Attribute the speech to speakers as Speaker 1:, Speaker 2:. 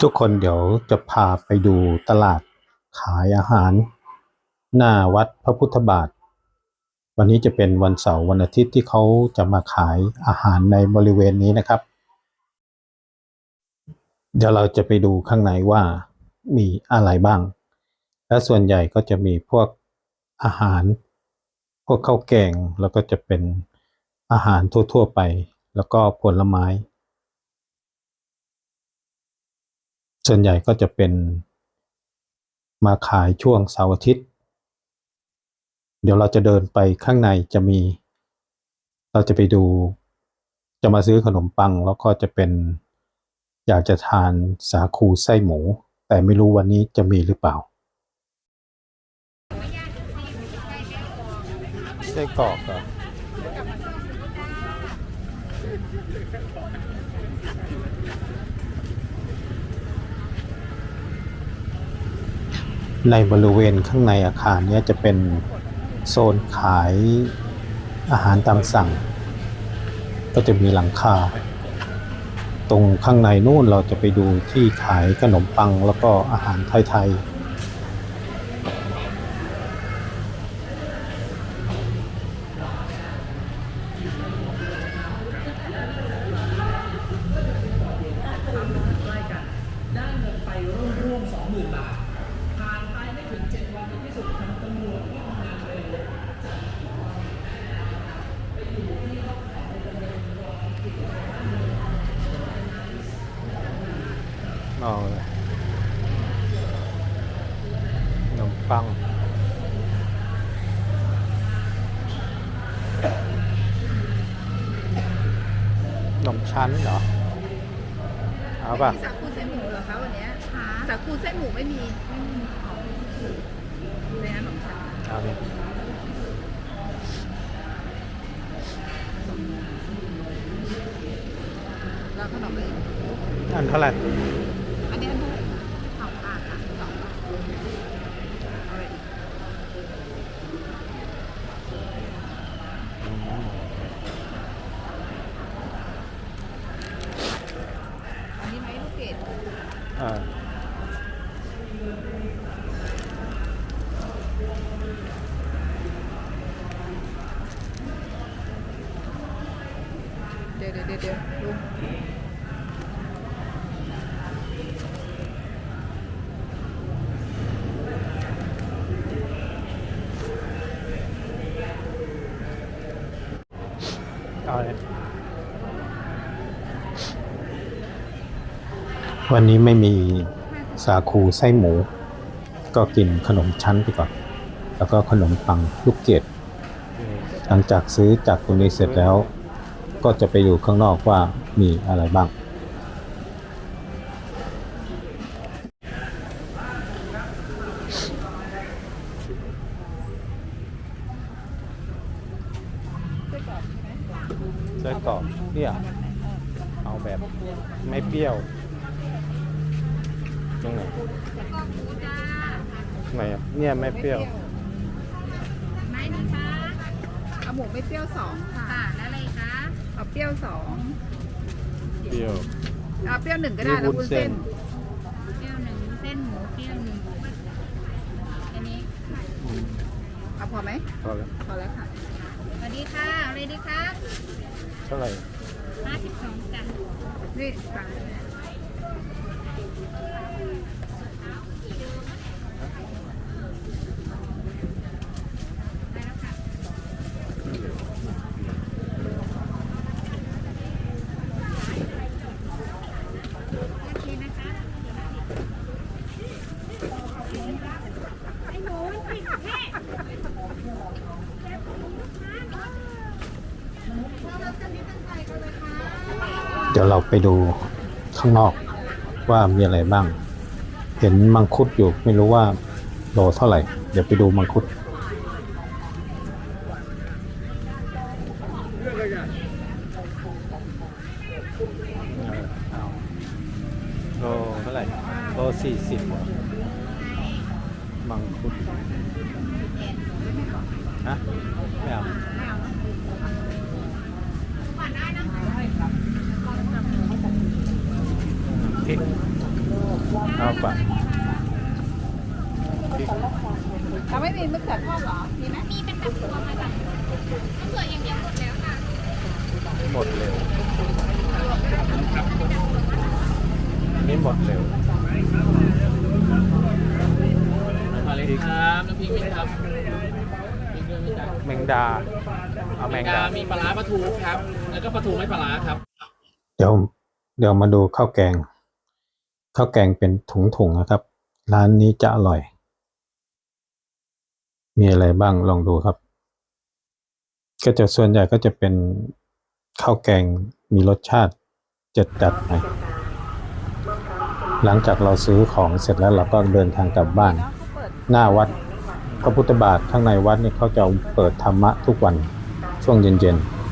Speaker 1: ทุกคนเดี๋ยวจะพาไปดูตลาดขายอาหาร หน้าวัดพระพุทธบาท วันนี้จะเป็นวันเสาร์วันอาทิตย์ที่เขาจะมาขายอาหารในบริเวณนี้นะครับ เดี๋ยวเราจะไปดูข้างในว่ามีอะไรบ้าง และส่วนใหญ่ก็จะมีพวกอาหาร พวกข้าวแกงแล้วก็จะเป็นอาหารทั่ว ๆ ไป แล้วก็ผลไม้ ส่วนใหญ่ก็จะเป็นมาขายช่วงเสาร์อาทิตย์ เดี๋ยวเราจะเดินไปข้างในจะมี เราจะไปดู จะมาซื้อขนมปังแล้วก็จะเป็น อยากจะทานสาคูไส้หมู แต่ไม่รู้วันนี้จะมีหรือเปล่าไส้กรอกเหรอ ในบริเวณข้างในอาคารนี้จะเป็นโซนขายอาหารตามสั่ง ก็จะมีหลังคา ตรงข้างในนู่นเราจะไปดูที่ขายขนมปังแล้วก็อาหารไทยๆ
Speaker 2: ได้เงินไปร่วมๆสองหมื่นบาท ผ่านไปไม่ถึงเจ็ดวันในที่สุดทางตำรวจก็ทำงานเร็ว
Speaker 1: เอาเลยขนมปังขนมชั้นเหรอ เอาป่ะ
Speaker 3: มีสาคูไส้หมูเหรอคะวันเนี้ยสาคูไส้หมูไม่มีไม่มีอ๋อในนั้นของฉัน
Speaker 1: เอาเลย
Speaker 3: แล้วขนมเลย
Speaker 1: อันเท่าไหร่
Speaker 3: อันนี้อันเท่าไหร่คะสองบาทค่ะสองบาทเอาเลยอันนี้ไหมลูกเกด
Speaker 1: อ่า
Speaker 3: เดี๋ยวเดี๋ยวเดี๋ยวเดี๋ยวลุง
Speaker 1: เอาเลย วันนี้ไม่มีสาคูไส้หมู ก็กินขนมชั้นไปก่อน แล้วก็ขนมปังลูกเกดหลังจากซื้อจากตรงนี้เสร็จแล้ว ก็จะไปดูข้างนอกว่ามีอะไรบ้าง ไส้กรอกเนี่ยเอาแบบไม่เปรี้ยว ตรงไหนไหนอะเนี่ยไม่เปรี้ยว
Speaker 3: ไหมนะคะเอาหมูไม่เปรี้ยวสองค่ะ
Speaker 4: ค่ะแล้วอะไรคะ
Speaker 3: เอาเปรี้ยวสอง
Speaker 1: เปรี้ยว
Speaker 3: เอาเปรี้ยวหนึ่งก็ได้แล้ว
Speaker 1: มีวุ้
Speaker 3: วุ้
Speaker 1: น
Speaker 3: น
Speaker 1: เส้
Speaker 3: เส้
Speaker 1: น
Speaker 3: น
Speaker 4: เปรี้ยวหนึ่งเส้นหมูเปรี้ยวหนึ่งอันนี้
Speaker 1: อืม
Speaker 3: เอาพอไหม
Speaker 1: พอแล้ว
Speaker 3: พอแล้วค่ะ
Speaker 4: สวัสดีค่ะเอาอะไรดีคะ
Speaker 1: เท่าไหร่
Speaker 4: ห้าสิบสองจ้ะ
Speaker 3: นี่ฟัง
Speaker 1: เดี๋ยวเราไปดูข้างนอก ว่ามีอะไรบ้าง เห็นมังคุดอยู่ไม่รู้ว่าโลเท่าไหร่ เดี๋ยวไปดูมังคุด โลเท่าไหร่ โลสี่สิบมังคุด ฮะ ไม่เอาพริก เอาไป
Speaker 3: เขาไม่มีมะเขือทอดเหรอ มีไหม
Speaker 4: มีเป็นแบบตัวมาจากมะเขืออย่างเดียวหมดแล้วค่ะ
Speaker 1: หมดเร็วนี่หมดเร็ว
Speaker 2: มาเลยครับน้ำพริกไหมครับพริกด้วยไหมจ๊ะ
Speaker 1: แมงดา เอาแมงดา
Speaker 2: มีปลาร้าปลาทูครับ แล้วก็ปลาทูไม่ปลาร้าครับ
Speaker 1: เดี๋ยวเดี๋ยวมาดูข้าวแกง ข้าวแกงเป็นถุงๆนะครับ ร้านนี้จะอร่อย มีอะไรบ้างลองดูครับ ก็จะส่วนใหญ่ก็จะเป็นข้าวแกงมีรสชาติจัดจัดหน่อยหลังจากเราซื้อของเสร็จแล้วเราก็เดินทางกลับบ้าน หน้าวัดพระพุทธบาทข้างในวัดนี่เขาจะเปิดธรรมะทุกวันช่วงเย็นๆ